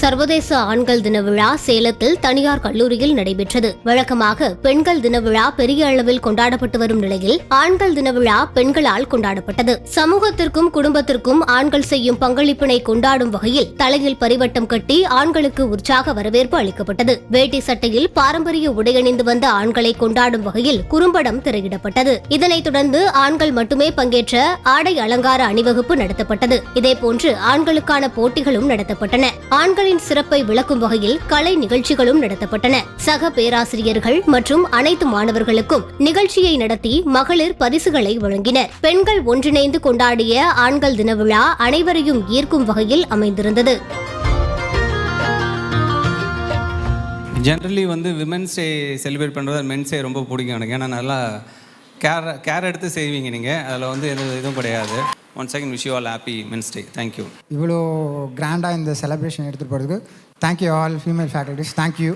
சர்வதேச ஆண்கள் தின விழா சேலத்தில் தனியார் கல்லூரியில் நடைபெற்றது. வழக்கமாக பெண்கள் தின விழா பெரிய அளவில் கொண்டாடப்பட்டு வரும் நிலையில் ஆண்கள் தின விழா பெண்களால் கொண்டாடப்பட்டது. சமூகத்திற்கும் குடும்பத்திற்கும் ஆண்கள் செய்யும் பங்களிப்பினை கொண்டாடும் வகையில் தலையில் பரிவட்டம் கட்டி ஆண்களுக்கு உற்சாக வரவேற்பு அளிக்கப்பட்டது. வேட்டி சட்டையில் பாரம்பரிய உடையணிந்து வந்த ஆண்களை கொண்டாடும் வகையில் குறும்படம் திரையிடப்பட்டது. இதனைத் தொடர்ந்து ஆண்கள் மட்டுமே பங்கேற்ற ஆடை அலங்கார அணிவகுப்பு நடத்தப்பட்டது. இதேபோன்று ஆண்களுக்கான போட்டிகளும் நடத்தப்பட்டன. ஆண்கள் ஆண்களின் சிறப்பை விளக்கும் வகையில் கலை நிகழ்ச்சிகளும் நடத்தப்பட்டன. சக பேராசிரியர்கள் மற்றும் அனைத்து மாணவர்களுக்கும் நிகழ்ச்சியை நடத்தி மகளிர் பரிசுகளை வழங்கினர். பெண்கள் ஒன்றிணைந்து கொண்டாடிய ஆண்கள் தின விழா அனைவரையும் ஈர்க்கும் வகையில் அமைந்திருந்தது. ஜென்ரலி வந்து விமென்ஸ் டே செலிப்ரேட் பண்ணுறது மென்ஸ் டே ரொம்ப பிடிக்கும் எனக்கு. ஏன்னா நல்லா கேர் கேர் எடுத்து செய்வீங்க நீங்கள் அதில் வந்து எந்த இதுவும் கிடையாது. One second wish you all happy men's day thank you இவ்வளோ கிராண்டாக இந்த செலிப்ரேஷன் எடுத்துகிட்டு போகிறதுக்கு thank you all female faculties thank you